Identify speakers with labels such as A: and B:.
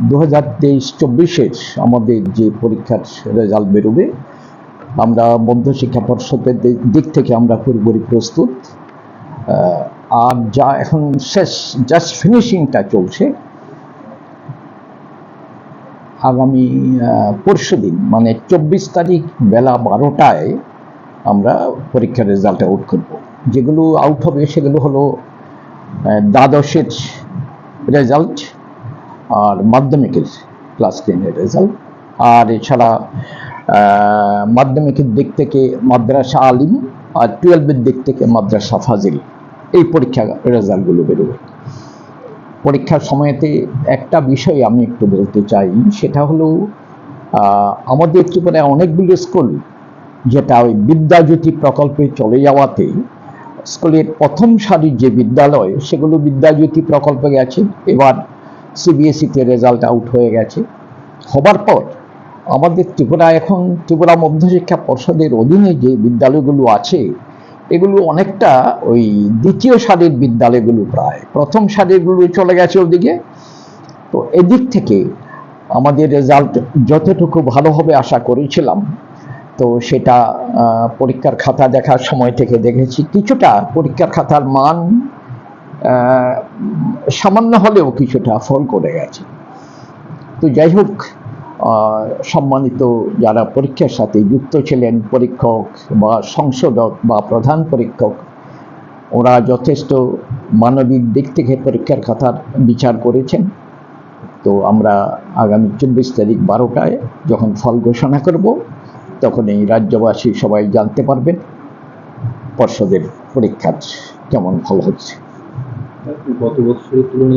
A: দু হাজার তেইশ চব্বিশের আমাদের যে পরীক্ষার রেজাল্ট বেরোবে, আমরা মধ্যশিক্ষা পর্ষদের দি- দিক থেকে আমরা পুরোপুরি প্রস্তুত। আর যা এখন শেষ জাস্ট ফিনিশিংটা চলছে। আগামী পরশু দিন মানে চব্বিশ তারিখ বেলা বারোটায় আমরা পরীক্ষার রেজাল্ট আউট করব। যেগুলো আউট হবে সেগুলো হলো দ্বাদশের রেজাল্ট আর মাধ্যমিকের ক্লাস টেনের রেজাল্ট আর এছাড়া মাধ্যমিকের দিক থেকে মাদ্রাসা আলিম আর টুয়েলভের দিক থেকে মাদ্রাসা ফাজিল। এই পরীক্ষা রেজাল্টগুলো বেরোবে। পরীক্ষার সময়তে একটা বিষয় আমি একটু বলতে চাই, সেটা হলো আমাদের ত্রিপুরায় অনেকগুলো স্কুল যেটা ওই বিদ্যাজ্যোতি প্রকল্পে চলে যাওয়াতে স্কুলের প্রথম সারির যে বিদ্যালয়, সেগুলো বিদ্যাজ্যোতি প্রকল্পে গেছে। এবার সিবিএসইতে রেজাল্ট আউট হয়ে গেছে। হবার পর আমাদের ত্রিপুরা, এখন ত্রিপুরা মধ্যশিক্ষা পর্ষদের অধীনে যে বিদ্যালয়গুলো আছে, এগুলো অনেকটা ওই দ্বিতীয় সারির বিদ্যালয়গুলো প্রায়। প্রথম সারিরগুলো চলে গেছে ওদিকে। তো এদিক থেকে আমাদের রেজাল্ট যতটুকু ভালো হবে আশা করেছিলাম। তো সেটা পরীক্ষার খাতা দেখার সময় থেকে দেখেছি। কিছুটা পরীক্ষার খাতার মান সামান্য হলেও কিছুটা ফল করে গেছে। তো যাই হোক সম্মানিত যারা পরীক্ষার সাথে যুক্ত ছিলেন, পরীক্ষক বা সংশোধক বা প্রধান পরীক্ষক, ওরা যথেষ্ট মানবিক দিক থেকে পরীক্ষার কথার বিচার করেছেন। তো আমরা আগামী চব্বিশ তারিখ বারোটায় যখন ফল ঘোষণা করব তখন এই রাজ্যবাসী সবাই জানতে পারবেন পর্ষদের পরীক্ষার কেমন ফল হচ্ছে।
B: গত বছরের তুলনায়